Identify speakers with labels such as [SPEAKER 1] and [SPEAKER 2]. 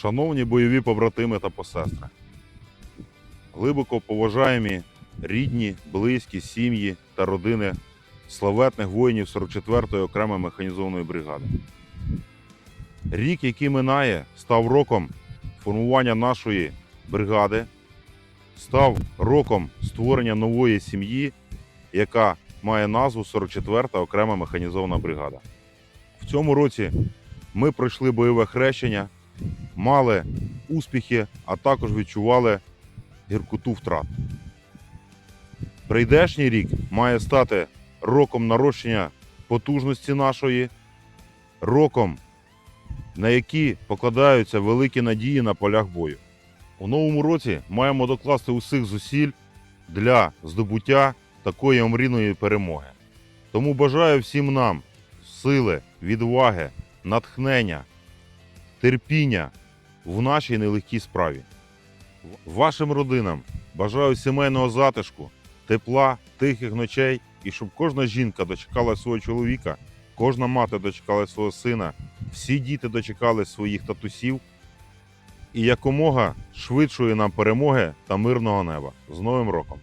[SPEAKER 1] Шановні бойові побратими та посестри, глибоко поважаємі рідні, близькі, сім'ї та родини славетних воїнів 44-ї окремої механізованої бригади. Рік, який минає, став роком формування нашої бригади, став роком створення нової сім'ї, яка має назву 44-та окрема механізована бригада. В цьому році ми пройшли бойове хрещення, мали успіхи, а також відчували гіркоту втрат. Прийдешній рік має стати роком нарощення потужності нашої, роком, на які покладаються великі надії на полях бою. У новому році маємо докласти усіх зусиль для здобуття такої омрійної перемоги. Тому бажаю всім нам сили, відваги, натхнення, терпіння в нашій нелегкій справі. Вашим родинам бажаю сімейного затишку, тепла, тихих ночей і щоб кожна жінка дочекала свого чоловіка, кожна мати дочекала свого сина, всі діти дочекали своїх татусів і якомога швидшої нам перемоги та мирного неба. З Новим роком!